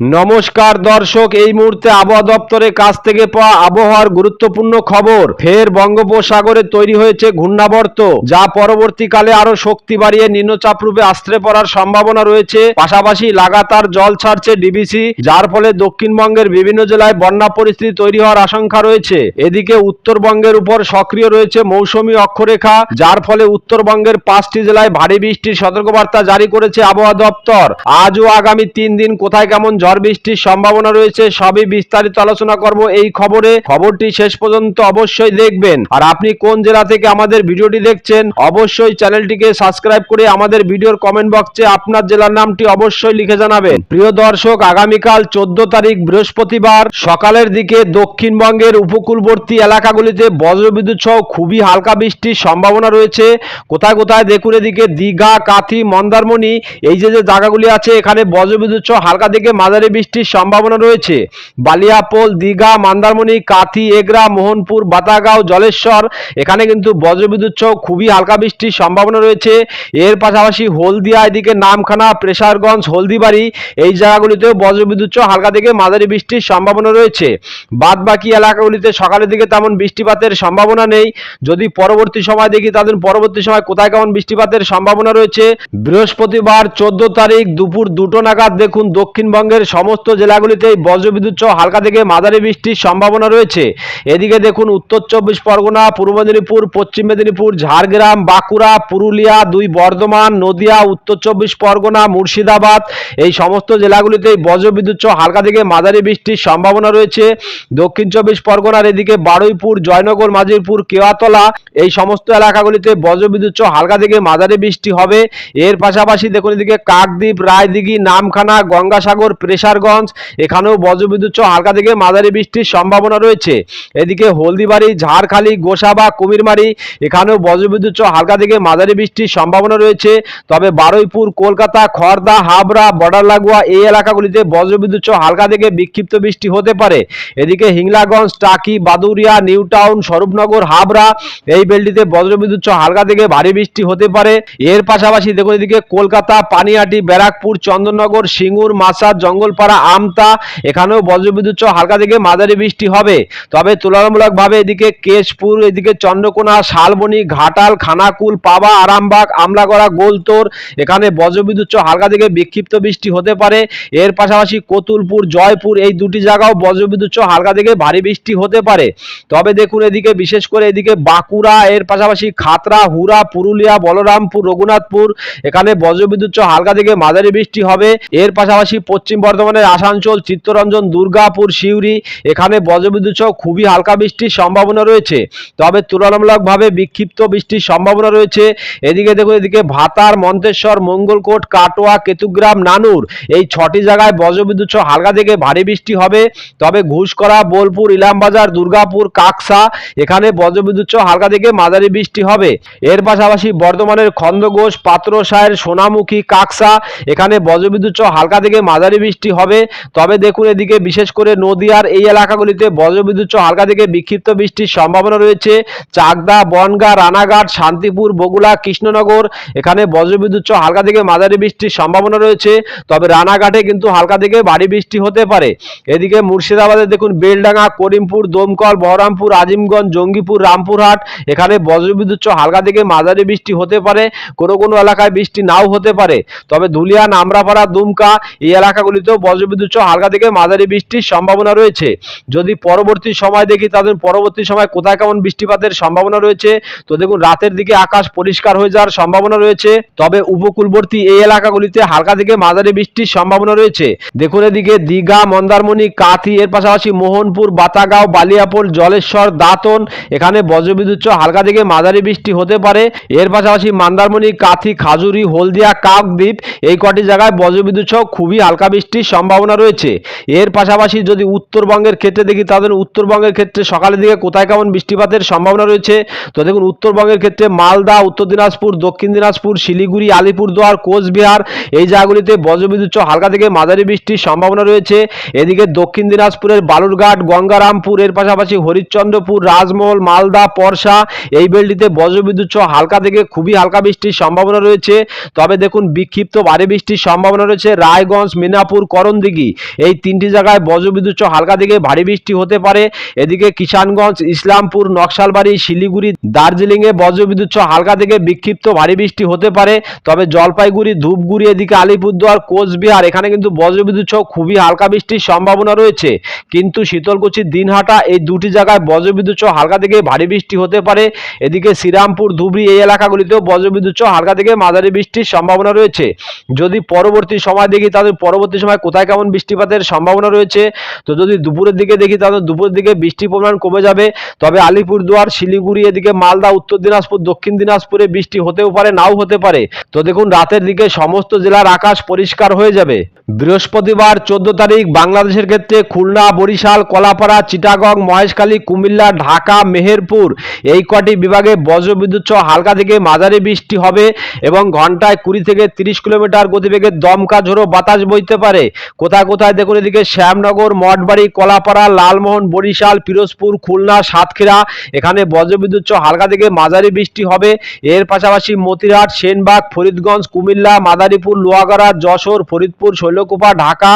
নমস্কার দর্শক, এই মুহূর্তে আবহাওয়া দপ্তরের কাছ থেকে পাওয়া আবহাওয়ার গুরুত্বপূর্ণ খবর। ফের বঙ্গোপসাগরে তৈরি হয়েছে ঘূর্ণাবর্ত, যা পরবর্তীকালে আরও শক্তি বাড়িয়ে নিম্নচাপ রূপে আশ্রে পড়ার সম্ভাবনা রয়েছে। পাশাপাশি লাগাতার জল ছাড়ছে ডিবিসি, যার ফলে দক্ষিণবঙ্গের বিভিন্ন জেলায় বন্যা পরিস্থিতি তৈরি হওয়ার আশঙ্কা রয়েছে। এদিকে উত্তরবঙ্গের উপর সক্রিয় রয়েছে মৌসুমী অক্ষরেখা, যার ফলে উত্তরবঙ্গের পাঁচটি জেলায় ভারী বৃষ্টির সতর্কবার্তা জারি করেছে আবহাওয়া দপ্তর। আজ ও আগামী তিন দিন কোথায় কেমন ঝড় বৃষ্টির সম্ভাবনা রয়েছে, সবই বিস্তারিত আলোচনা করব এই খবরে। খবরটি শেষ পর্যন্ত অবশ্যই দেখবেন। আর আপনি কোন জেলা থেকে আমাদের ভিডিওটি দেখছেন, অবশ্যই চ্যানেলটিকে সাবস্ক্রাইব করে আমাদের ভিডিওর কমেন্ট বক্সে আপনার জেলার নামটি অবশ্যই লিখে জানাবেন। প্রিয় দর্শক, আগামীকাল চোদ্দ তারিখ বৃহস্পতিবার, সকালের দিকে দক্ষিণবঙ্গের উপকূলবর্তী এলাকাগুলিতে বজ্রবিদ্যুৎ সহ খুবই হালকা বৃষ্টির সম্ভাবনা রয়েছে। কোথায় কোথায় দেখুন এদিকে দীঘা, কাথি, মন্দারমণি, এই যে যে জায়গাগুলি আছে, এখানে বজ্রবিদ্যুৎ সহ হালকা থেকে মাঝারি বৃষ্টির সম্ভাবনা রয়েছে। বালিয়াপোল, দীঘা, মন্দারমণি, কাথি, এগরা, মোহনপুর, বাতাগাঁও, জলেশ্বর, এখানে কিন্তু বজ্রবিদ্যুৎ সহ খুবই হালকা বৃষ্টির সম্ভাবনা রয়েছে। এর পাশাপাশি হলদিয়া, এদিকে নামখানা, প্রেসারগঞ্জ, হলদিবাড়ি এই জায়গাগুলিতেও বজ্রবিদ্যুৎ সহ হালকা থেকে মাঝারি বৃষ্টির সম্ভাবনা রয়েছে। বাদ বাকি এলাকাগুলিতে সকালের দিকে তেমন বৃষ্টিপাতের সম্ভাবনা নেই। যদি পরবর্তী সময় দেখি তাদের পরবর্তী সময় কোথায় কেমন বৃষ্টিপাতের সম্ভাবনা রয়েছে? বৃহস্পতিবার চোদ্দ তারিখ দুপুর দুটো নাগাদ দেখুন দক্ষিণবঙ্গের সমস্ত জেলাগুলিতেই বজ্রবিদ্যুৎ সহ হালকা থেকে মাঝারি বৃষ্টির সম্ভাবনা রয়েছে। এদিকে দেখুন, উত্তর চব্বিশ পরগনা, পূর্ব মেদিনীপুর, পশ্চিম মেদিনীপুর, ঝাড়গ্রাম, বাঁকুড়া, পুরুলিয়া, দুই বর্ধমান, নদিয়া, উত্তর চব্বিশ পরগনা, মুর্শিদাবাদ, এই সমস্ত জেলাগুলিতেই বজ্রবিদ্যুৎ সহ হালকা থেকে মাঝারি বৃষ্টির সম্ভাবনা রয়েছে। দক্ষিণ চব্বিশ পরগনার এদিকে বারুইপুর, জয়নগর মাঝিরপুর কেওয়াতলা, এই সমস্ত এলাকাগুলিতে বজ্রবিদ্যুৎ সহ হালকা থেকে মাঝারি বৃষ্টি হবে। এর পাশাপাশি দেখুন, এদিকে কাকদ্বীপ, রায়দিঘি, নামখানা, গঙ্গাসাগর প্রেসারগঞ্জ এখানেও বজ্রবিদ্যুৎ সহ হালকা থেকে মাঝারি বৃষ্টির সম্ভাবনা রয়েছে। এদিকে হলদিবাড়ি, ঝাড়খালি, গোসাবা, কুমিরমারি, এখানেও বজ্রবিদ্যুৎ সহ হালকা থেকে মাঝারি বৃষ্টির সম্ভাবনা রয়েছে। তবে বারুইপুর, কলকাতা খড়দা হাবড়া বর্ডার লাগোয়া এই এলাকাগুলিতে বজ্রবিদ্যুৎ সহ হালকা থেকে বিক্ষিপ্ত বৃষ্টি হতে পারে। এদিকে হিংলাগঞ্জ, টাকি, বাদুরিয়া, নিউ টাউন, স্বরূপনগর, হাবড়া এই বেলটিতে বজ্রবিদ্যুৎ সহ হালকা থেকে ভারী বৃষ্টি হতে পারে। এর পাশাপাশি দেখুন এদিকে কলকাতা পানিহাটি ব্যারাকপুর, চন্দননগর, সিঙ্গুর মাসাদ জঙ্গলপাড়া আমতা, এখানেও বজ্রবিদ্যুৎ সহ হালকা থেকে মাঝারি বৃষ্টি হবে। তবে তুলনামূলকভাবে এদিকে কেশপুর, এদিকে চন্দ্রকোনা, শালবনি, ঘাটাল, খানাকুল, পাবা, আরামবাগ, আমলাগড়া, গোলতোর, এখানে বজ্রবিদ্যুৎ সহ হালকা থেকে বিক্ষিপ্ত বৃষ্টি হতে পারে। এর পাশাপাশি কতুলপুর, জয়পুর এই দুটি জায়গাও বজ্রবিদ্যুৎ সহ হালকা থেকে ভারী বৃষ্টি হতে পারে। তবে দেখুন এদিকে বিশেষ করে এদিকে বাঁকুড়া, এর পাশাপাশি খাতরা হুরা পুরুলিয়া, বলরামপুর, রঘুনাথপুর, এখানে বজ্রবিদ্যুৎ সহ হালকা থেকে মাঝারি বৃষ্টি হবে। এর পাশাপাশি পশ্চিম বর্ধমানের আসানসোল, চিত্তরঞ্জন, দুর্গাপুর, সিউড়ি, এখানে বজ্রবিদ্যুৎ সহ খুবই হালকা বৃষ্টির সম্ভাবনা রয়েছে। তবে তুলনামূলকভাবে বিক্ষিপ্ত বৃষ্টির সম্ভাবনা রয়েছে। এদিকে দেখুন, এদিকে ভাতার, মন্তেশ্বর, মঙ্গলকোট, কাটোয়া, কেতুগ্রাম, নানুর এই ছটি জায়গায় বজ্রবিদ্যুৎ সহ হালকা থেকে ভারী বৃষ্টি হবে। তবে ঘুষকরা, বোলপুর, ইলামবাজার, দুর্গাপুর, কাকসা এখানে বজ্রবিদ্যুৎ সহ হালকা থেকে মাঝারি বৃষ্টি হবে। এর পাশাপাশি বর্ধমানের খন্দঘোষ পাত্রসায়ের, সোনামুখী, কাকসা এখানে বজ্রবিদ্যুৎ সহ হালকা থেকে মাঝারি বৃষ্টি হবে। তবে দেখুন এদিকে বিশেষ করে নদিয়ার এই এলাকাগুলিতে বজ্রবিদ্যুৎ হালকা থেকে বিক্ষিপ্ত বৃষ্টির সম্ভাবনা রয়েছে। চাকদা, বনগা, রানাঘাট, শান্তিপুর বগুলা কৃষ্ণনগর, এখানে বজ্রবিদ্যুৎ হালকা থেকে মাঝারি বৃষ্টির সম্ভাবনা রয়েছে। তবে রানাঘাটে কিন্তু হালকা থেকে ভারী বৃষ্টি হতে পারে। এদিকে মুর্শিদাবাদে দেখুন বেলডাঙ্গা, করিমপুর, দমকল, বহরমপুর, আজিমগঞ্জ, জঙ্গিপুর, রামপুরহাট, এখানে বজ্রবিদ্যুৎ হালকা থেকে মাঝারি বৃষ্টি হতে পারে। কোনো কোনো এলাকায় বৃষ্টি নাও হতে পারে। তবে ধুলিয়া, নামরাপাড়া, দুমকা এই এলাকাগুলিতেও বজ্রবিদ্যুৎ সহ হালকা থেকে মাঝারি বৃষ্টির সম্ভাবনা রয়েছে। যদি পরবর্তী সময় দেখি তাদের পরবর্তী সময় কোথায় কেমন বৃষ্টিপাতের সম্ভাবনা রয়েছে? তো দেখুন, রাতের দিকে আকাশ পরিষ্কার হয়ে যাওয়ার সম্ভাবনা রয়েছে। তবে উপকূলবর্তী এই এলাকাগুলিতে হালকা থেকে মাঝারি বৃষ্টির সম্ভাবনা রয়েছে। দেখুন এদিকে দীঘা, মন্দারমণি, কাথি, এর পাশাপাশি মোহনপুর, বাতাগাঁও, বালিয়াপোল, জলেশ্বর, দাঁতন, এখানে বজ্রবিদ্যুৎ সহ হালকা থেকে মাঝারি বৃষ্টি হতে পারে। এর পাশাপাশি মন্দারমণি, কাথি, খাজুরি, হলদিয়া, কাকদ্বীপ এই কটি জায়গায় বজ্রবিদ্যুৎ সহ খুবই হালকা বৃষ্টির সম্ভাবনা রয়েছে। এর পাশাপাশি যদি উত্তরবঙ্গের ক্ষেত্রে দেখি তাদের উত্তরবঙ্গের ক্ষেত্রে সকালের দিকে কোথায় কেমন বৃষ্টিপাতের সম্ভাবনা রয়েছে? তো দেখুন, উত্তরবঙ্গের ক্ষেত্রে মালদা, উত্তর দিনাজপুর, দক্ষিণ দিনাজপুর, শিলিগুড়ি, আলিপুরদুয়ার, কোচবিহার এই জায়গাগুলিতে বজ্রবিদ্যুৎ হালকা থেকে মাঝারি বৃষ্টির সম্ভাবনা রয়েছে। এদিকে দক্ষিণ দিনাজপুরের বালুরঘাট, গঙ্গারামপুর, এর পাশাপাশি হরিশ্চন্দ্রপুর, রাজমহল, মালদা, পরশা এই বেলটিতে বজ্রবিদ্যুৎ হালকা থেকে খুবই হালকা বৃষ্টির সম্ভাবনা রয়েছে। তবে দেখুন, বিক্ষিপ্ত ভারী বৃষ্টির সম্ভাবনা রয়েছে। রায়গঞ্জ মিনাপুর করণদিঘি। এই তিনটি জায়গায় বজ্রবিদ্যুৎ হালকা থেকে ভারী বৃষ্টি হতে পারে। এদিকে কিষানগঞ্জ, ইসলামপুর, নকশালবাড়ি, শিলিগুড়ি দার্জিলিং এ বজ্রবিদ্যুৎ হালকা থেকে বিক্ষিপ্ত ভারী বৃষ্টি হতে পারে। তবে জলপাইগুড়ি, ধূপগুড়ি, এদিকে আলিপুরদুয়ার, কোচবিহার, এখানে কিন্তু বজ্রবিদ্যুৎ সহ খুবই হালকা বৃষ্টির সম্ভাবনা রয়েছে। কিন্তু শীতলকুচি, দিনহাটা এই দুটি জায়গায় বজ্রবিদ্যুৎ সহ হালকা থেকে ভারী বৃষ্টি হতে পারে। এদিকে শ্রীরামপুর, ধুবড়ি এই এলাকাগুলিতেও বজ্রবিদ্যুৎ সহ হালকা থেকে মাঝারি বৃষ্টির সম্ভাবনা রয়েছে। যদি পরবর্তী সময় দেখি, তাহলে পরবর্তী সময় কোথায় কেমন বৃষ্টিপাতের সম্ভাবনা রয়েছে? তো যদি দুপুরের দিকে দেখি, তাহলে দুপুরের দিকে বৃষ্টির পরিমাণ কমে যাবে। তবে আলিপুরদুয়ার, শিলিগুড়ি, এদিকে মালদা, উত্তর দিনাজপুর, দক্ষিণ দিনাজপুরে বৃষ্টি হতেও পারে, নাও হতে পারে। তো দেখুন, রাতের দিকে সমস্ত জেলার আকাশ পরিষ্কার হয়ে যাবে। বৃহস্পতিবার চোদ্দ তারিখ, বাংলাদেশের ক্ষেত্রে খুলনা, বরিশাল, কলাপাড়া, চিটাগং, মহেশখালী, কুমিল্লা, ঢাকা, মেহেরপুর এই কটি বিভাগে বজ্রবিদ্যুৎ সহ হালকা থেকে মাঝারি বৃষ্টি হবে এবং ঘন্টায় কুড়ি থেকে তিরিশ কিলোমিটার গতিবেগে দমকা ঝোড়ো বাতাস বইতে পারে। কোথায় কোথায় দেখুন এদিকে শ্যামনগর, মঠবাড়ি, কলাপাড়া, লালমোহন, বরিশাল, পিরোজপুর, খুলনা, সাতক্ষীরা, এখানে বজ্রবিদ্যুৎ হালকা থেকে মাঝারি বৃষ্টি হবে। এর পাশাপাশি মতিরহাট, সেনবাগ, ফরিদগঞ্জ, কুমিল্লা, মাদারীপুর, লোহাগাড়া, যশোর, ফরিদপুর, শৈলকুপা, ঢাকা,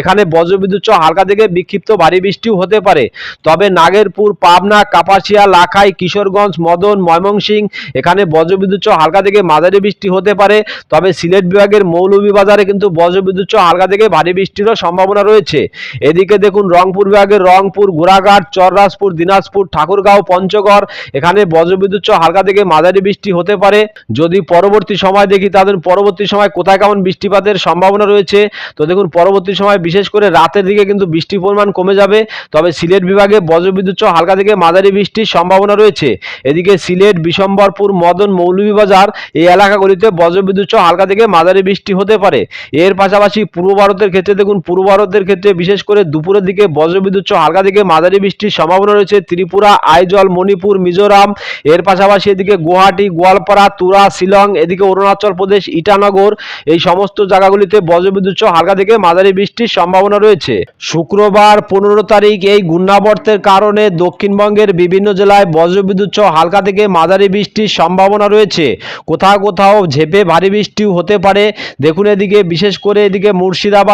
এখানে বজ্রবিদ্যুৎ হালকা থেকে বিক্ষিপ্ত ভারী বৃষ্টিও হতে পারে। তবে নাগেরপুর, পাবনা, কাপাসিয়া, লাখাই, কিশোরগঞ্জ, মদন ময়মনসিংহ এখানে বজ্রবিদ্যুৎ হালকা থেকে মাঝারি বৃষ্টি হতে পারে। তবে সিলেট বিভাগের মৌলভীবাজারে কিন্তু বজ্রবিদ্যুৎ হালকা থেকে ভারী বৃষ্টিরও সম্ভাবনা রয়েছে। এদিকে দেখুন, রংপুর বিভাগের রংপুর গোড়াঘাট চররাজপুর, দিনাজপুর, ঠাকুরগাঁও, পঞ্চগড়, এখানে বজ্রবিদ্যুৎ হালকা থেকে মাঝারি বৃষ্টি হতে পারে। যদি পরবর্তী সময় দেখি তাদের পরবর্তী সময় কোথায় কেমন বৃষ্টিপাতের সম্ভাবনা রয়েছে। তো দেখুন, পরবর্তী সময় বিশেষ করে রাতের দিকে কিন্তু বৃষ্টির পরিমাণ কমে যাবে। তবে সিলেট বিভাগে বজ্রবিদ্যুৎ হালকা থেকে মাঝারি বৃষ্টির সম্ভাবনা রয়েছে। এদিকে সিলেট, বিশম্বরপুর, মদন, মৌলভীবাজার এই এলাকাগুলিতে বজ্রবিদ্যুৎ হালকা থেকে মাঝারি বৃষ্টি হতে পারে। এর পাশাপাশি পূর্ব ভারতের ক্ষেত্রে দেখুন, পূর্ব ভারতের ক্ষেত্রে বিশেষ করে দুপুরের দিকে বজ্রবিদ্যুৎ হালকা থেকে মাঝারি বৃষ্টির সম্ভাবনা রয়েছে। ত্রিপুরা, আইজল, মণিপুর, মিজোরাম, এর পাশাপাশি এদিকে গুয়াহাটি, গোয়ালপাড়া, তুরা, শিলং, এদিকে অরুণাচল প্রদেশ, ইটানগর, এই সমস্ত জায়গাগুলিতে বজ্রবিদ্যুৎ হালকা থেকে মাঝারি বৃষ্টির সম্ভাবনা রয়েছে। শুক্রবার পনেরো তারিখ এই ঘূর্ণাবর্তের কারণে দক্ষিণবঙ্গের বিভিন্ন জেলায় বজ্রবিদ্যুৎ হালকা থেকে মাঝারি বৃষ্টির সম্ভাবনা রয়েছে। কোথাও কোথাও ঝেপে ভারী বৃষ্টিও হতে পারে। দেখুন এদিকে বিশেষ করে এদিকে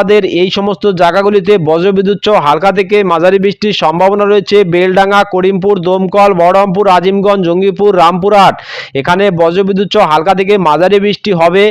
মুর্শিদাবাদের এই সমস্ত জায়গাগুলিতে বজ্রবিদ্যুৎ সহ হালকা থেকে মাঝারি বৃষ্টির সম্ভাবনা রয়েছে। বেলডাঙ্গা, করিমপুর, দমকল, বহরমপুর, আজিমগঞ্জ, জঙ্গিপুর, রামপুরহাট। এখানে বজ্রবিদ্যুৎ সহ হালকা থেকে মাঝারি বৃষ্টি হবে।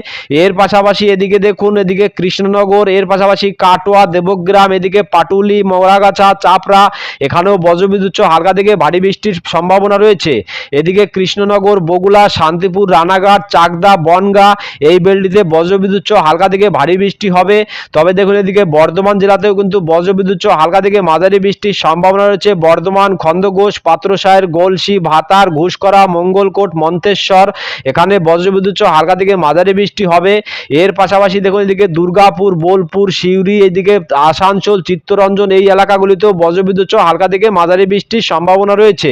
এর পাশাপাশি এদিকে দেখুন, এদিকে কৃষ্ণনগর, এর পাশাপাশি কাটোয়া, দেবগ্রাম, এদিকে পাটুলি, মোগরাগাছা, চাপড়া, এখানেও বজ্রবিদ্যুৎ সহ হালকা থেকে ভারী বৃষ্টির সম্ভাবনা রয়েছে। এদিকে কৃষ্ণনগর বগুলা শান্তিপুর, রানাঘাট, চাকদা, বনগা, এই বেলটিতে বজ্রবিদ্যুৎ সহ হালকা থেকে ভারী বৃষ্টি হবে। তবে দেখুন এদিকে বর্ধমান জেলাতেও কিন্তু বজ্রবিদ্যুৎ হালকা থেকে মাঝারি বৃষ্টির সম্ভাবনা রয়েছে। বর্ধমান খন্দঘোষ পাত্রসায়ের গোলসি, ভাতার, ঘুষকরা, মঙ্গলকোট, মন্তেশ্বর, এখানে বজ্রবিদ্যুৎ হালকা থেকে মাঝারি বৃষ্টি হবে। এর পাশাপাশি দেখুন এদিকে দুর্গাপুর, বোলপুর, সিউড়ি, এদিকে আসানসোল, চিত্তরঞ্জন এই এলাকাগুলিতেও বজ্রবিদ্যুৎ হালকা থেকে মাঝারি বৃষ্টির সম্ভাবনা রয়েছে।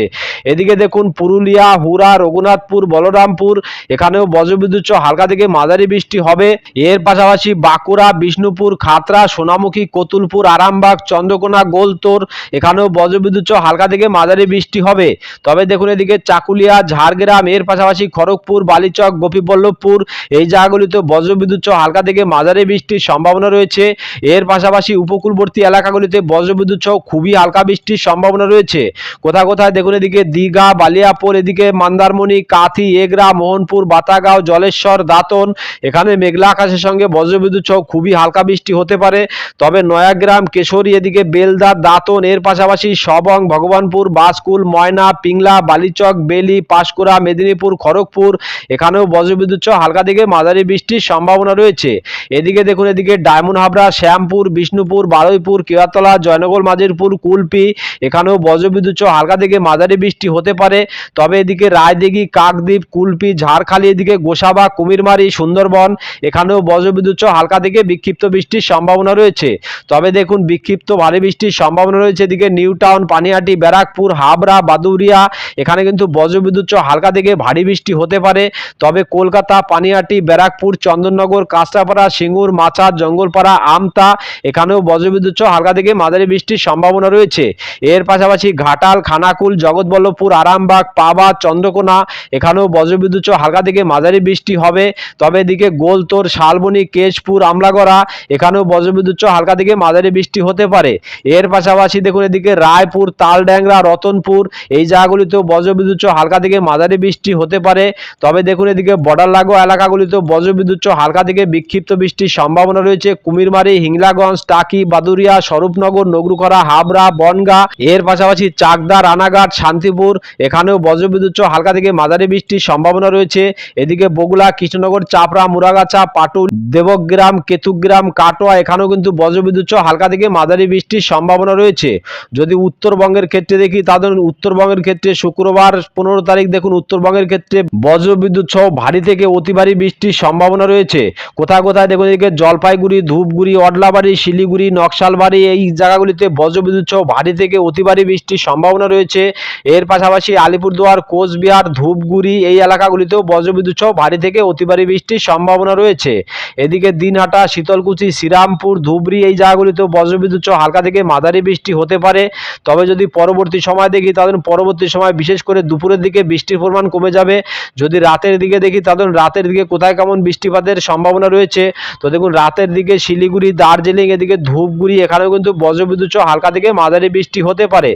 এদিকে দেখুন পুরুলিয়া হুরা রঘুনাথপুর, বলরামপুর, এখানেও বজ্রবিদ্যুৎ হালকা থেকে মাঝারি বৃষ্টি হবে। এর পাশাপাশি বাঁকুড়া, বিষ্ণুপুর খাতড়া, সোনামুখী, কতুলপুর, আরামবাগ, চন্দ্রকোনা, গোলতোর, এখানেও বজ্রবিদ্যুৎ হালকা থেকে মাঝারি বৃষ্টি হবে। তবে দেখুন এদিকে চাকুলিয়া, ঝাড়গ্রাম, এর পাশাপাশি খড়গপুর, বালিচক, গোপীবল্লভপুর, এই জায়গাগুলিতে বজ্রবিদ্যুৎ হালকা থেকে মাঝারি বৃষ্টির সম্ভাবনা রয়েছে। এর পাশাপাশি উপকূলবর্তী এলাকাগুলিতে বজ্রবিদ্যুৎ সহ খুবই হালকা বৃষ্টির সম্ভাবনা রয়েছে। কোথায় কোথায় দেখুন এদিকে দীঘা, বালিয়াপুর, এদিকে মন্দারমণি, কাথি, এগরা, মোহনপুর, বাতাগাঁও, জলেশ্বর, দাঁতন, এখানে মেঘলা আকাশের সঙ্গে বজ্রবিদ্যুৎ সহ খুবই হালকা বৃষ্টি হতে পারে। তবে নয়াগ্রাম, কেশরী এদিকে বেলদা, দাঁতন, এর পাশাপাশি সবং, ভগবানপুর, বাসকুল, ময়না, পিংলা, বালিচক, বেলি, পাঁশকুড়া, মেদিনীপুর, খড়গপুর, এখানেও বজ্রবিদ্যুৎ হালকা থেকে মাঝারি বৃষ্টির সম্ভাবনা রয়েছে। এদিকে দেখুন, এদিকে ডায়মন্ড হাবড়া, শ্যামপুর, বিষ্ণুপুর, বারুইপুর কেয়াতলা জয়নগর মাঝিরপুর কুলপি, এখানেও বজ্রবিদ্যুৎ হালকা থেকে মাঝারি বৃষ্টি হতে পারে। তবে এদিকে রায়দিঘি, কাকদ্বীপ, কুলপি, ঝাড়খালি এদিকে গোসাবা, কুমিরমারি, সুন্দরবন, এখানেও বজ্রবিদ্যুৎ হালকা থেকে বিক্ষিপ্ত বৃষ্টির সম্ভাবনা রয়েছে। তবে দেখুন, বিক্ষিপ্ত ভারী বৃষ্টির সম্ভাবনা রয়েছে এদিকে নিউ টাউন, পানিহাটি, ব্যারাকপুর, হাবড়া বাদুরিয়া এখানে কিন্তু বজ্রবিদ্যুৎ হালকা থেকে ভারী বৃষ্টি হতে পারে। তবে কলকাতা, পানিহাটি, ব্যারাকপুর, চন্দননগর, কাঁচরাপাড়া, সিঙ্গুর মাচার জঙ্গলপাড়া, আমতা, এখানেও বজ্রবিদ্যুৎ হালকা থেকে মাঝারি বৃষ্টির সম্ভাবনা রয়েছে। এর পাশাপাশি ঘাটাল, খানাকুল, জগৎবল্লভপুর, আরামবাগ, পাবা, চন্দ্রকোনা, এখানেও বজ্রবিদ্যুৎ হালকা থেকে মাঝারি বৃষ্টি হবে। তবে এদিকে গোলতোর, শালবনি, কেশপুর, আমলাগড়া, এখানেও এখানেও বজ্রবিদ্যুৎ হালকা থেকে মাঝারি বৃষ্টি হতে পারে। এর পাশাপাশি দেখুন এদিকে রায়পুর, তালড্যাংরা, রতনপুর, এই জায়গাগুলিতেও বজ্রবিদ্যুৎ হালকা থেকে মাঝারি বৃষ্টি হতে পারে। তবে দেখুন এদিকে বর্ডার লাগো এলাকাগুলিতেও বজ্রবিদ্যুৎ হালকা থেকে বিক্ষিপ্ত বৃষ্টির সম্ভাবনা রয়েছে। কুমিরমারি, হিংলাগঞ্জ, টাকি, বাদুরিয়া, স্বরূপনগর নগরুখরা হাবড়া, বনগা, এর পাশাপাশি চাকদা, রানাঘাট, শান্তিপুর, এখানেও বজ্রবিদ্যুৎ হালকা থেকে মাঝারি বৃষ্টির সম্ভাবনা রয়েছে। এদিকে বগুলা কৃষ্ণনগর, চাপড়া, মুরাগাছা, পাটুল, দেবগ্রাম, কেতুগ্রাম কাটোয়া এখানেও কিন্তু বজ্রবিদ্যুৎ হালকা থেকে মাঝারি বৃষ্টির সম্ভাবনা রয়েছে। যদি উত্তরবঙ্গের ক্ষেত্রে দেখি তাদের উত্তরবঙ্গের ক্ষেত্রে শুক্রবার পনেরো তারিখ দেখুন, উত্তরবঙ্গের ক্ষেত্রে বজ্রবিদ্যুৎ সহ ভারী থেকে অতি ভারী বৃষ্টির সম্ভাবনা রয়েছে। কোথায় কোথায় দেখুন, এদিকে জলপাইগুড়ি, ধূপগুড়ি, অডলাবাড়ি, শিলিগুড়ি, নকশালবাড়ি, এই জায়গাগুলিতে বজ্রবিদ্যুৎ সহ ভারী থেকে অতি ভারী বৃষ্টির সম্ভাবনা রয়েছে। এর পাশাপাশি আলিপুরদুয়ার, কোচবিহার, ধূপগুড়ি এই এলাকাগুলিতেও বজ্রবিদ্যুৎ সহ ভারী থেকে অতি ভারী বৃষ্টির সম্ভাবনা রয়েছে। এদিকে দিনহাটা, শীতলকুচি শ্রীরামপুর, ধুবড়ি, এই জায়গাগুলিতেও বজ্রবিদ্যুৎ সহ হালকা থেকে মাঝারি বৃষ্টি হতে পারে। তবে যদি পরবর্তী সময় দেখি তাদের পরবর্তী সময় বিশেষ করে দুপুরের দিকে বৃষ্টির পরিমাণ কমে যাবে। যদি রাতের দিকে দেখি তাদের রাতের দিকে কোথায় কেমন বৃষ্টিপাতের সম্ভাবনা রয়েছে? তো দেখুন, রাতের দিকে শিলিগুড়ি, দার্জিলিং, এদিকে ধূপগুড়ি, এখানেও কিন্তু বজ্রবিদ্যুৎ সহ হালকা থেকে মাঝারি বৃষ্টি হতে পারে।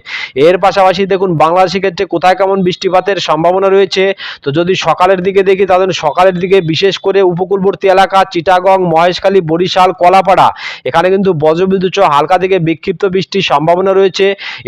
এর পাশাপাশি দেখুন বাংলাদেশের ক্ষেত্রে কোথায় কেমন বৃষ্টিপাতের সম্ভাবনা রয়েছে? তো যদি সকালের দিকে দেখি তাদের সকালের দিকে বিশেষ করে উপকূলবর্তী এলাকা, চিটাগং, মহেশখালী, বরিশাল কলাপাড়া এখানে কিন্তু বজ্রবিদ্যুৎ হালকা থেকে বিক্ষিপ্ত বৃষ্টির সম্ভাবনা রয়েছে।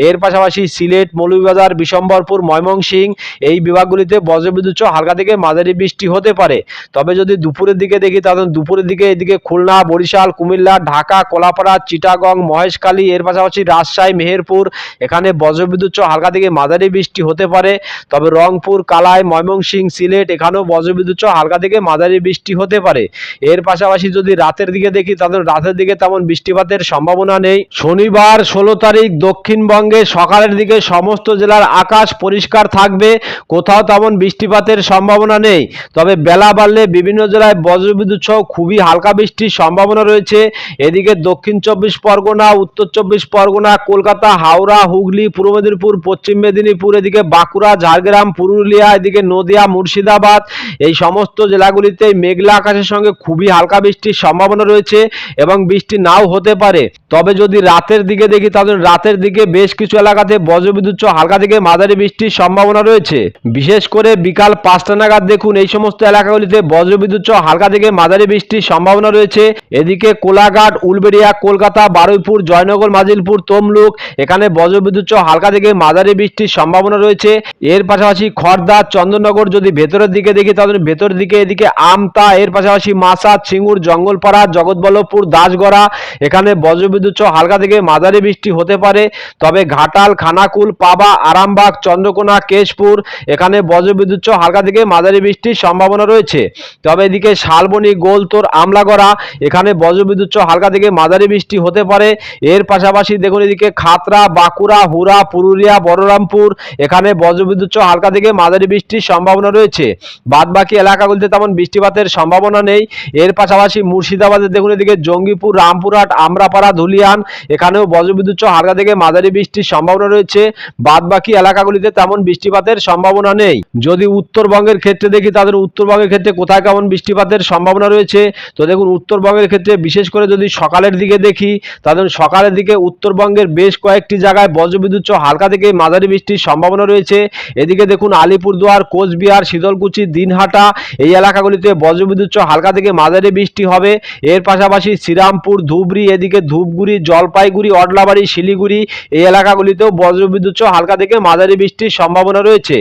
এর পাশাপাশি সিলেট, মৌলভীবাজার, বিশম্বরপুর, ময়মনসিংহ এই বিভাগগুলিতে বজ্রবিদ্যুৎ হালকা থেকে মাঝারি বৃষ্টি হতে পারে। তবে যদি দুপুরের দিকে দেখি তাহলে দুপুরের দিকে এদিকে খুলনা, বরিশাল, কুমিল্লা, ঢাকা, কলাপাড়া, চিটাগং, মহেশখালী, এর পাশাপাশি রাজশাহী, মেহেরপুর এখানে বজ্রবিদ্যুৎ হালকা থেকে মাঝারি বৃষ্টি হতে পারে। তবে রংপুর, কালাই ময়মনসিং সিলেট এখানেও বজ্রবিদ্যুৎ হালকা থেকে মাঝারি বৃষ্টি হতে পারে। এর পাশাপাশি যদি রাতের দিকে দেখি তাহলে রাতের দিকে তেমন বৃষ্টিপাতের সম্ভাবনা নেই। শনিবার ষোলো তারিখ দক্ষিণবঙ্গে সকালের দিকে সমস্ত জেলার আকাশ পরিষ্কার থাকবে, কোথাও তেমন বৃষ্টিপাতের সম্ভাবনা নেই। তবে বেলা বাড়লে বিভিন্ন জেলায় বজ্রবিদ্যুৎ সহ খুবই হালকা বৃষ্টির সম্ভাবনা রয়েছে। এদিকে দক্ষিণ চব্বিশ পরগনা, উত্তর চব্বিশ পরগনা, কলকাতা, হাওড়া, হুগলি, পূর্ব মেদিনীপুর, পশ্চিম মেদিনীপুর, এদিকে বাঁকুড়া, ঝাড়গ্রাম, পুরুলিয়া, এদিকে নদিয়া, মুর্শিদাবাদ, এই সমস্ত জেলাগুলিতে মেঘলা আকাশের সঙ্গে খুবই হালকা বৃষ্টির সম্ভাবনা রয়েছে। এবং বৃষ্টি নাও হতে পারে। তবে যদি রাতের দিকে দেখি, তাহলে রাতের দিকে বেশ কিছু এলাকাতে বজ্রবিদ্যুৎ হালকা থেকে মাঝারি বৃষ্টির সম্ভাবনা রয়েছে। বিশেষ করে বিকাল পাঁচটা নাগাদ দেখুন, এই সমস্ত এলাকাগুলিতে বজ্রবিদ্যুৎ হালকা থেকে মাঝারি বৃষ্টির সম্ভাবনা রয়েছে। এদিকে কোলাঘাট, উলবেড়িয়া, কলকাতা, বারুইপুর, জয়নগর, মাজিলপুর, তমলুক, এখানে বজ্রবিদ্যুৎ হালকা থেকে মাঝারি বৃষ্টির সম্ভাবনা রয়েছে। এর পাশাপাশি খড়দা চন্দননগর যদি ভেতরের দিকে দেখি, তাহলে ভেতরের দিকে এদিকে আমতা, এর পাশাপাশি মাসাদ, সিঙ্গুর, জঙ্গলপাড়া, জগৎবল্লভপুর দাসগড়া এখানে বজ্রবিদ্যুৎ সহ হালকা থেকে মাঝারি বৃষ্টি হতে পারে। তবে ঘাটাল, খানাকুল, পাবা, আরামবাগ, চন্দ্রকোনা, কেশপুর এখানে বজ্রবিদ্যুৎ সহ হালকা থেকে মাঝারি বৃষ্টির সম্ভাবনা রয়েছে। তবে এদিকে শালবনি, গোলতোর, আমলাগড়া এখানে বজ্রবিদ্যুৎ সহ হালকা থেকে মাঝারি বৃষ্টি হতে পারে। এর পাশাপাশি দেখুন এদিকে খাতরা বাঁকুড়া হুরা পুরুলিয়া বড়রামপুর এখানে বজ্রবিদ্যুৎ সহ হালকা থেকে মাঝারি বৃষ্টির সম্ভাবনা রয়েছে। বাদ বাকি এলাকাগুলিতে তেমন বৃষ্টিপাতের সম্ভাবনা নেই। এর পাশাপাশি মুর্শিদাবাদের দেখুন এদিকে জঙ্গিপুর, রামপুরহাট, আমরাপাড়া, ধুলিয়ান, এখানেও বজ্রবিদ্যুৎ হালকা থেকে মাঝারি বৃষ্টির সম্ভাবনা রয়েছে। বাদ বাকি এলাকাগুলিতে তেমন বৃষ্টিপাতের সম্ভাবনা নেই। যদি উত্তরবঙ্গের ক্ষেত্রে দেখি তাদের উত্তরবঙ্গের ক্ষেত্রে কোথায় কেমন বৃষ্টিপাতের সম্ভাবনা রয়েছে? তো দেখুন, উত্তরবঙ্গের ক্ষেত্রে বিশেষ করে যদি সকালের দিকে দেখি তাদের সকালের দিকে উত্তরবঙ্গের বেশ কয়েকটি জায়গায় বজ্রবিদ্যুৎ হালকা থেকে মাঝারি বৃষ্টির সম্ভাবনা রয়েছে। এদিকে দেখুন, আলিপুরদুয়ার, কোচবিহার, শীতলকুচি, দিনহাটা, এই এলাকাগুলিতে বজ্রবিদ্যুৎ হালকা থেকে মাঝারি বৃষ্টি হবে। এর পাশাপাশি শ্রীরামপুর, ধুবড়ি, এদিকে ধূপগুড়ি, জলপাইগুড়ি, অডলাবাড়ি, শিলিগুড়ি এই এলাকাগুলিতেও বজ্রবিদ্যুৎ সহ হালকা থেকে মাঝারি বৃষ্টির সম্ভাবনা রয়েছে।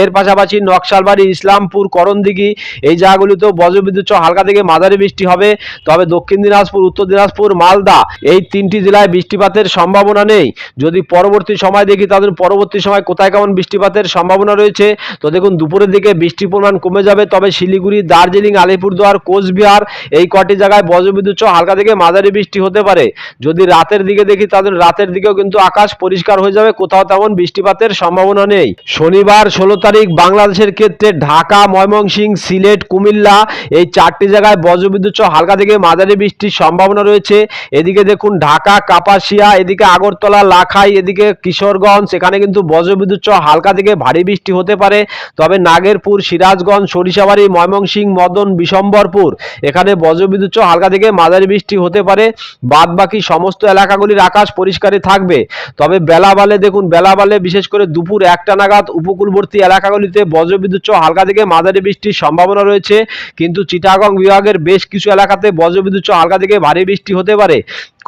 এর পাশাপাশি নকশালবাড়ি, ইসলামপুর, করণদিঘি এই জায়গাগুলিতেও বজ্রবিদ্যুৎ সহ হালকা থেকে মাঝারি বৃষ্টি হবে। তবে দক্ষিণ দিনাজপুর, উত্তর দিনাজপুর, মালদা এই তিনটি জেলায় বৃষ্টিপাতের সম্ভাবনা নেই। যদি পরবর্তী সময় দেখি তাদের পরবর্তী সময় কোথায় কেমন বৃষ্টিপাতের সম্ভাবনা রয়েছে? তো দেখুন, দুপুরের দিকে বৃষ্টির পরিমাণ কমে যাবে। তবে শিলিগুড়ি, দার্জিলিং, আলিপুরদুয়ার, কোচবিহার এই কটি জায়গায় বজ্রবিদ্যুৎ সহ হালকা থেকে মাঝারি বৃষ্টি হতে পারে। যদি রাতের দিকে দেখি তাদের রাতের দিকেও কিন্তু আকাশ পরিষ্কার হয়ে যাবে, কোথাও তেমন বৃষ্টিপাতের সম্ভাবনা নেই। শনিবার ষোলো তারিখ বাংলাদেশের ক্ষেত্রে ঢাকা, ময়মনসিংহ, সিলেট, কুমিল্লা এই চারটি জায়গায় বজ্রবিদ্যুৎ সহ হালকা থেকে মাঝারি বৃষ্টির সম্ভাবনা রয়েছে। এদিকে দেখুন, ঢাকা, কাপাসিয়া, এদিকে আগরতলা, লাখাই, এদিকে কিশোরগঞ্জ, এখানে কিন্তু বজ্রবিদ্যুৎ সহ হালকা থেকে ভারী বৃষ্টি হতে পারে। তবে নাগেরপুর, সিরাজগঞ্জ, সরিষাবাড়ি, ময়মনসিংহ, মদন, বিশম্বরপুর, এখানে বজ্রবিদ্যুৎ সহ হালকা থেকে মাঝারি বৃষ্টি হতে পারে বাদ বাকি সমস্ত এলাকাগুলির আকাশ পরিষ্কারই থাকবে। তবে বেলা বালে দেখুন, বেলা বালে বিশেষ করে দুপুর একটা নাগাদ উপকূলবর্তী এলাকাগুলিতে বজ্রবিদ্যুৎ সহ হালকা থেকে মাঝারি বৃষ্টির সম্ভাবনা রয়েছে। কিন্তু চিটাগং বিভাগের বেশ কিছু এলাকাতে বজ্রবিদ্যুৎ সহ হালকা থেকে ভারী বৃষ্টি হতে পারে।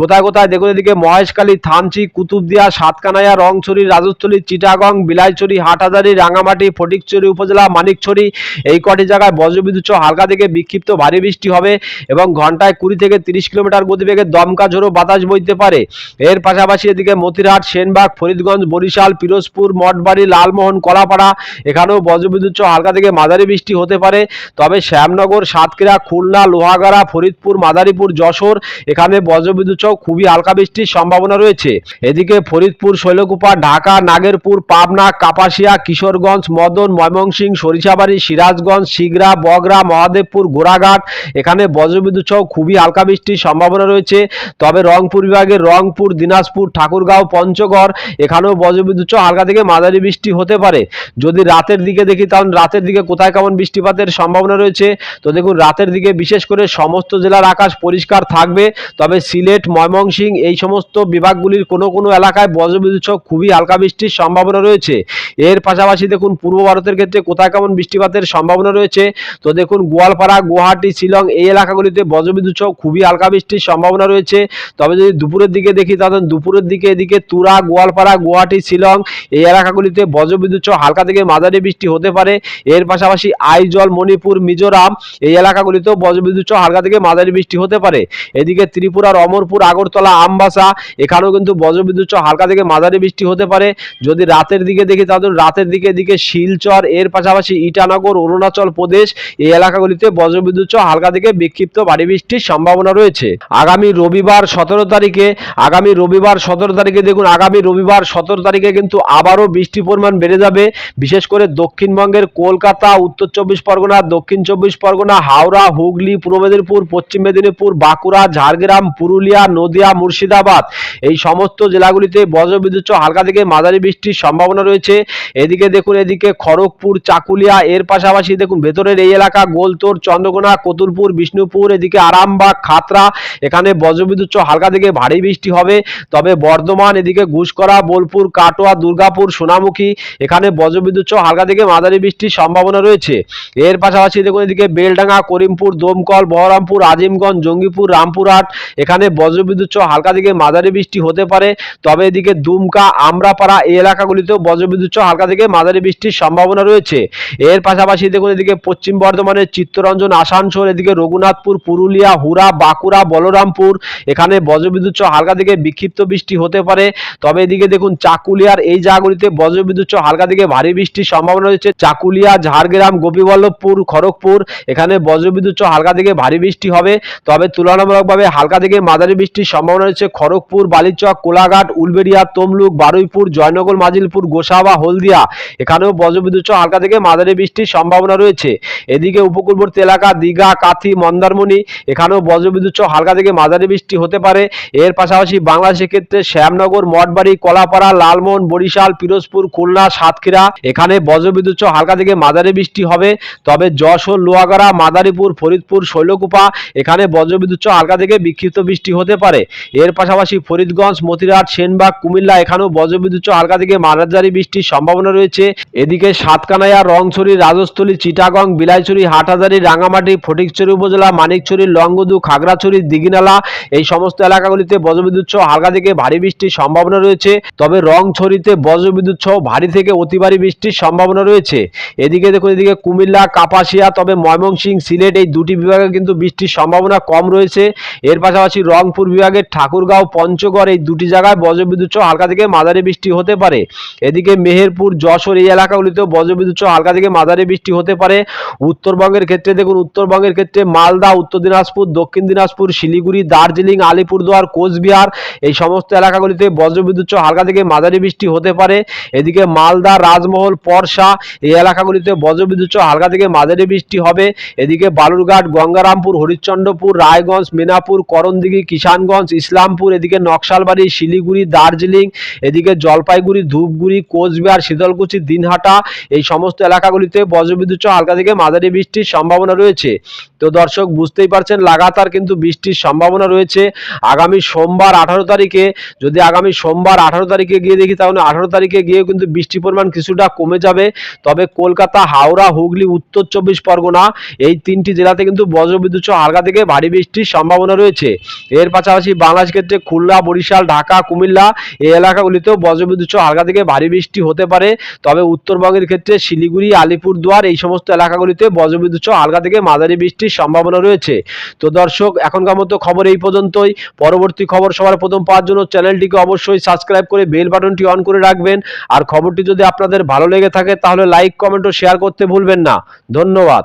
কোথায় কোথায়? দেখুন এদিকে মহেশখালী, থানচি, কুতুবদিয়া, সাতকানাইয়া, রংছড়ি, রাজস্থলী, চিটাগং, বিলাইছড়ি, হাটহাজারি, রাঙামাটি, ফটিকছড়ি উপজেলা, মানিকছড়ি, এই কটি জায়গায় বজ্রবিদ্যুৎ সহ হালকা থেকে বিক্ষিপ্ত ভারী বৃষ্টি হবে এবং ঘন্টায় কুড়ি থেকে তিরিশ কিলোমিটার গতিবেগে দমকা ঝোড়ো বাতাস বইতে পারে। এর পাশাপাশি এদিকে মতিরহাট, সেনবাগ, ফরিদগঞ্জ, বরিশাল, পিরোজপুর, মঠবাড়ি, লালমোহন, কলাপাড়া, এখানেও বজ্রবিদ্যুৎ সহ হালকা থেকে মাঝারি বৃষ্টি হতে পারে। তবে শ্যামনগর, সাতক্ষীরা, খুলনা, লোহাগাড়া, ফরিদপুর, মাদারীপুর, যশোর, এখানে বজ্রবিদ্যুৎ সহ খুবই হালকা বৃষ্টির সম্ভাবনা রয়েছে। এদিকে ফরিদপুর, শৈলকুপা, ঢাকা, নাগেরপুর, পাবনা, কাপাসিয়া, কিশোরগঞ্জ, মদন, ময়মনসিংহ, সরিষাবাড়ি, সিরাজগঞ্জ শিগরা বগরা মহাদেবপুর, গোড়াঘাট, এখানে বজ্রবিদ্যুৎ সহ খুবই হালকা বৃষ্টির সম্ভাবনা রয়েছে। তবে রংপুর বিভাগের রংপুর, দিনাজপুর, ঠাকুরগাঁও, পঞ্চগড়, এখানেও বজ্রবিদ্যুৎ সহ হালকা থেকে মাঝারি বৃষ্টি হতে পারে। যদি রাতের দিকে দেখি, তাহলে রাতের দিকে কোথায় কেমন বৃষ্টিপাতের সম্ভাবনা রয়েছে? তো দেখুন, রাতের দিকে বিশেষ করে সমস্ত জেলার আকাশ পরিষ্কার থাকবে। তবে সিলেট ময়মনসিংহ এই সমস্ত বিভাগগুলির কোনো কোনো এলাকায় বজ্রবিদ্যুৎ সহ খুবই হালকা বৃষ্টির সম্ভাবনা রয়েছে। এর পাশাপাশি দেখুন, পূর্ব ভারতের ক্ষেত্রে কোথায় কেমন বৃষ্টিপাতের সম্ভাবনা রয়েছে? তো দেখুন, গোয়ালপাড়া, গুয়াহাটি, শিলং এই এলাকাগুলিতে বজ্রবিদ্যুৎ সহ খুবই হালকা বৃষ্টির সম্ভাবনা রয়েছে। তবে যদি দুপুরের দিকে দেখি, তাহলে দুপুরের দিকে এদিকে তুরা, গোয়ালপাড়া, গুয়াহাটি, শিলং এই এলাকাগুলিতে বজ্রবিদ্যুৎ সহ হালকা থেকে মাঝারি বৃষ্টি হতে পারে। এর পাশাপাশি আইজল, মণিপুর, মিজোরাম এই এলাকাগুলিতেও বজ্রবিদ্যুৎ সহ হালকা থেকে মাঝারি বৃষ্টি হতে পারে। এদিকে ত্রিপুরার অমরপুর আগরতলা, আমবাসা, এখানেও কিন্তু বজ্রবিদ্যুৎ হালকা থেকে মাঝারি বৃষ্টি হতে পারে। যদি রাতের দিকে দেখি তাহলে রাতের দিকে এদিকে শিলচর, এর পাশাপাশি ইটানগর, অরুণাচল প্রদেশ এই এলাকাগুলিতে বজ্রবিদ্যুৎ হালকা থেকে বিক্ষিপ্ত ভারী বৃষ্টির সম্ভাবনা রয়েছে। আগামী রবিবার সতেরো তারিখে, আগামী রবিবার সতেরো তারিখে দেখুন, আগামী রবিবার সতেরো তারিখে কিন্তু আবারও বৃষ্টির পরিমাণ বেড়ে যাবে। বিশেষ করে দক্ষিণবঙ্গের কলকাতা, উত্তর চব্বিশ পরগনা, দক্ষিণ চব্বিশ পরগনা, হাওড়া, হুগলি, পূর্ব মেদিনীপুর, পশ্চিম মেদিনীপুর, বাঁকুড়া, ঝাড়গ্রাম, পুরুলিয়া নদিয়া, মুর্শিদাবাদ। এই সমস্ত জেলাগুলিতে বজ্রবিদ্যুৎ হালকা থেকে মাঝারি বৃষ্টির সম্ভাবনা রয়েছে। এদিকে দেখুন, এদিকে খড়গপুর, চাকুলিয়া, এর পাশাপাশি দেখুন, ভেতরের এই এলাকা গোলতোর, চন্দ্রকোনা, কতুলপুর, বিষ্ণুপুর, এদিকে আরামবাগ, খাতরা, এখানে বজ্রবিদ্যুৎ হালকা থেকে ভারী বৃষ্টি হবে। তবে বর্ধমান, এদিকে ঘুষকরা, বোলপুর, কাটোয়া, দুর্গাপুর, সোনামুখী, এখানে বজ্রবিদ্যুৎ হালকা থেকে মাঝারি বৃষ্টির সম্ভাবনা রয়েছে। এর পাশাপাশি দেখুন, এদিকে বেলডাঙ্গা, করিমপুর, দমকল, বহরমপুর, আজিমগঞ্জ, জঙ্গিপুর, রামপুরহাট, এখানে বজ্রবিদ্যুৎ সহ হালকা থেকে মাঝারি বৃষ্টি হতে পারে। তবে এদিকে দুমকা, আমরাপাড়া এই এলাকাগুলিতেও বজ্রবিদ্যুৎ সহ হালকা থেকে মাঝারি বৃষ্টির সম্ভাবনা রয়েছে। এর পাশাপাশি দেখুন এদিকে পশ্চিম বর্ধমানের চিত্তরঞ্জন, আসানসোল, এদিকে রঘুনাথপুর, পুরুলিয়া হুরা বাঁকুড়া, বলরামপুর, এখানে বজ্রবিদ্যুৎ সহ হালকা থেকে বিক্ষিপ্ত বৃষ্টি হতে পারে। তবে এদিকে দেখুন চাকুলিয়ার এই জায়গাগুলিতে বজ্রবিদ্যুৎ সহ হালকা থেকে ভারী বৃষ্টির সম্ভাবনা রয়েছে। চাকুলিয়া, ঝাড়গ্রাম, গোপীবল্লভপুর, খড়গপুর, এখানে বজ্রবিদ্যুৎ সহ হালকা থেকে ভারী বৃষ্টি হবে। তবে তুলনামূলকভাবে হালকা থেকে মাঝারি বৃষ্টির সম্ভাবনা রয়েছে। খড়গপুর, বালিচক, কোলাঘাট, উলবেড়িয়া, তমলুক, বারুইপুর, জয়নগর, মাজিলপুর, গোসাবা, হলদিয়া। এখানেও বজ্রবিদ্যুৎ হালকা থেকে মাঝারি বৃষ্টির সম্ভাবনা রয়েছে। এদিকে উপকূলবর্তী এলাকা দীঘা, কাথি, মন্দারমণি, এখানেও বজ্রবিদ্যুৎ হালকা থেকে মাঝারি বৃষ্টি হতে পারে। এর পাশাপাশি বাংলাদেশের ক্ষেত্রে শ্যামনগর, মঠবাড়ি, কলাপাড়া, লালমোহন, বরিশাল, পিরোজপুর, খুলনা, সাতক্ষীরা, এখানে বজ্রবিদ্যুৎ হালকা থেকে মাঝারি বৃষ্টি হবে। তবে যশোর, লোহাগাড়া, মাদারীপুর, ফরিদপুর, শৈলকুপা, এখানে বজ্রবিদ্যুৎ হালকা থেকে বিক্ষিপ্ত বৃষ্টি হতে পারে। এর পাশাপাশি ফরিদগঞ্জ, মতিরাট, সেনবাগ, কুমিল্লা এখানেও বজ্রবিদ্যুৎ হালকা থেকে মাঝারি বৃষ্টির সম্ভাবনা রয়েছে। এদিকে সাতকানাইয়া রংছড়ি, রাজস্থলী, চিটাগং, বিলাইছড়ি, হাটহাজারি রাঙামাটি ফটিকছড়ি উপজেলা, মানিকছড়ি, লংগদু, খাগড়াছড়ি, দিঘিনালা এই সমস্ত এলাকাগুলিতে বজ্রবিদ্যুৎ হালকা থেকে ভারী বৃষ্টির সম্ভাবনা রয়েছে। তবে রংছড়িতে বজ্রবিদ্যুৎ সহ ভারী থেকে অতি ভারী বৃষ্টির সম্ভাবনা রয়েছে। এদিকে দেখুন, এদিকে কুমিল্লা, কাপাসিয়া, তবে ময়মনসিংহ, সিলেট এই দুটি বিভাগে কিন্তু বৃষ্টির সম্ভাবনা কম রয়েছে। এর পাশাপাশি রংপুর বিভাগের ঠাকুরগাঁও, পঞ্চগড় এই দুটি জায়গায় বজ্রবিদ্যুৎ সহ হালকা থেকে মাঝারি বৃষ্টি হতে পারে। এদিকে মেহেরপুর, যশোর এই এলাকাগুলিতেও বজ্রবিদ্যুৎ সহ হালকা থেকে মাঝারি বৃষ্টি হতে পারে। উত্তরবঙ্গের ক্ষেত্রে দেখুন, উত্তরবঙ্গের ক্ষেত্রে মালদা, উত্তর দিনাজপুর, দক্ষিণ দিনাজপুর, শিলিগুড়ি, দার্জিলিং, আলিপুরদুয়ার, কোচবিহার এই সমস্ত এলাকাগুলিতে বজ্রবিদ্যুৎ সহ হালকা থেকে মাঝারি বৃষ্টি হতে পারে। এদিকে মালদা, রাজমহল পরশা এই এলাকাগুলিতে বজ্রবিদ্যুৎ সহ হালকা থেকে মাঝারি বৃষ্টি হবে। এদিকে বালুরঘাট, গঙ্গারামপুর, হরিশ্চন্দ্রপুর, রায়গঞ্জ, মিনাপুর, করণদিঘি কিষান নারায়ণগঞ্জ ইসলামপুর, এদিকে নকশালবাড়ি, শিলিগুড়ি, দার্জিলিং, এদিকে জলপাইগুড়ি, ধূপগুড়ি, কোচবিহার, শীতলকুচি, দিনহাটা, এই সমস্ত এলাকাগুলিতে বজ্রবিদ্যুৎ হালকা থেকে মাঝারি বৃষ্টির সম্ভাবনা রয়েছে। তো দর্শক, বুঝতেই পারছেন, লাগাতার কিন্তু বৃষ্টির সম্ভাবনা রয়েছে। আগামী সোমবার আঠারো তারিখে, যদি আগামী সোমবার আঠারো তারিখে গিয়ে দেখি, তাহলে আঠারো তারিখে গিয়েও কিন্তু বৃষ্টির পরিমাণ কিছুটা কমে যাবে। তবে কলকাতা, হাওড়া, হুগলি, উত্তর চব্বিশ পরগনা, এই তিনটি জেলাতে কিন্তু বজ্রবিদ্যুৎ হালকা থেকে ভারী বৃষ্টির সম্ভাবনা রয়েছে। এর পাশাপাশি বাংলাদেশ ক্ষেত্রে খুলনা, বরিশাল, ঢাকা, কুমিল্লা এই এলাকাগুলিতেও বজ্রবিদ্যুৎ হালকা থেকে ভারী বৃষ্টি হতে পারে। তবে উত্তরবঙ্গের ক্ষেত্রে শিলিগুড়ি, আলিপুরদুয়ার এই সমস্ত এলাকাগুলিতে বজ্রবিদ্যুৎ হালকা থেকে মাঝারি বৃষ্টির সম্ভাবনা রয়েছে। তো দর্শক, এখনকার মতো খবর এই পর্যন্তই। পরবর্তী খবর সবার প্রথম পাওয়ার জন্য চ্যানেলটিকে অবশ্যই সাবস্ক্রাইব করে বেল বাটনটি অন করে রাখবেন। আর খবরটি যদি আপনাদের ভালো লেগে থাকে তাহলে লাইক, কমেন্ট ও শেয়ার করতে ভুলবেন না। ধন্যবাদ।